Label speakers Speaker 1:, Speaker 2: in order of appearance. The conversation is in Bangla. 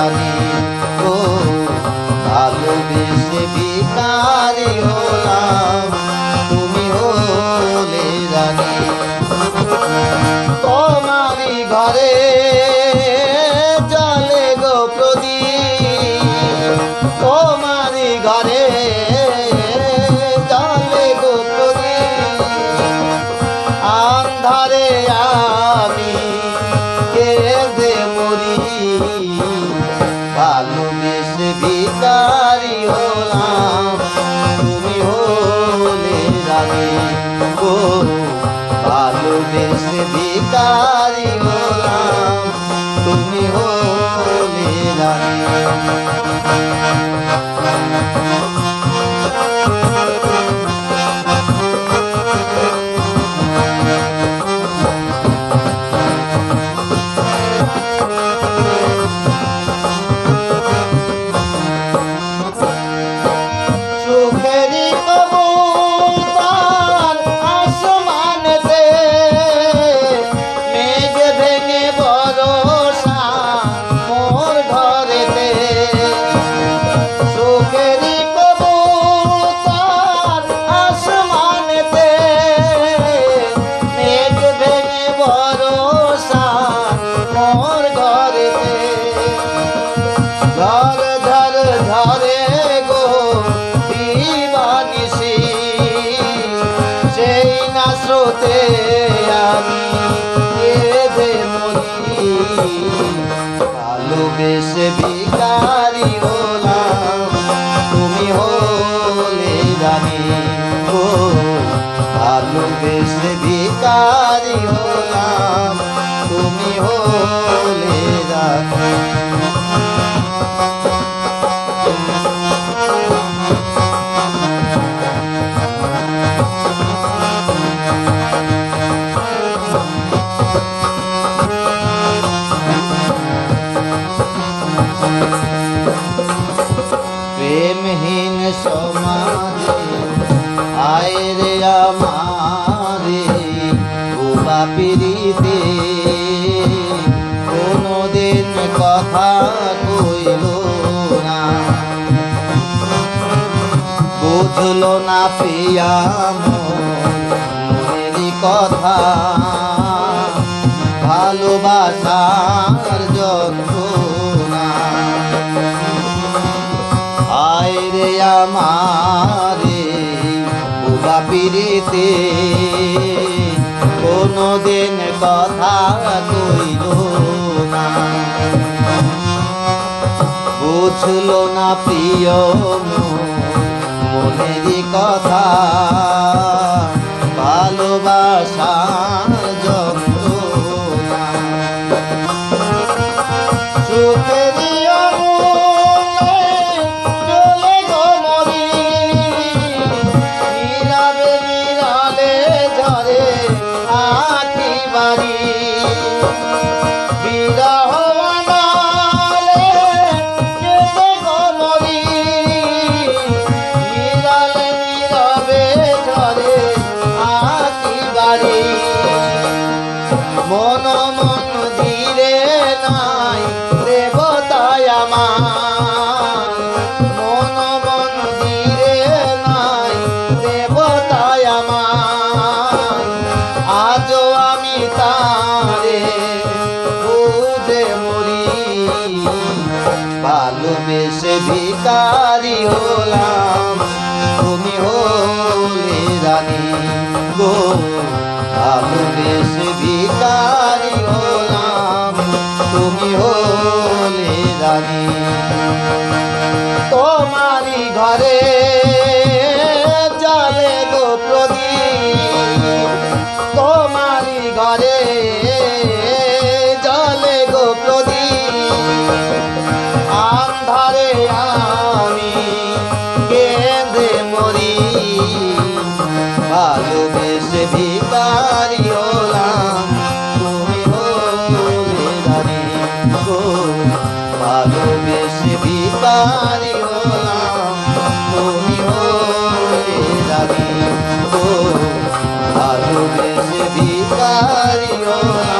Speaker 1: হলে ও ভালোবেসে ভিকারি হলাম। তুমি হলে রানী। তোমারই ঘরে জলে গো প্রদীপ। তোমারই ঘরে জলে গো প্রদীপ। আন্ধারে আমি কেঁদে মরি। গো ভালোবেসে ভিকারি হলাম তুমি হলে রানী। স্রোতে আমি কেঁদে মরি ভালোবেসে তুমি হলে জানি ও ভালোবেসে ভিকারি আয় কোনোদিন কথা না। না কথা। ভালোবাসার যন্ত্রণা। আয় রে আমারে পিড়িতে কোনোদিন কথা কইল না। বুঝল না প্রিয় মনেরই কথা। মন মন ধীরে নাই দেবতায় নাই দেবতায় আমার। আমি তারে বুঝে মরি। ভালোবেসে ভিকারি হলাম। তুমি হলে গো। ভালোবেসে ভিকারি হলাম ঘরে জলে গো তোমারই ঘরে জলে গো আন্ধারে আমি কেঁদে মরি। তুমি হলে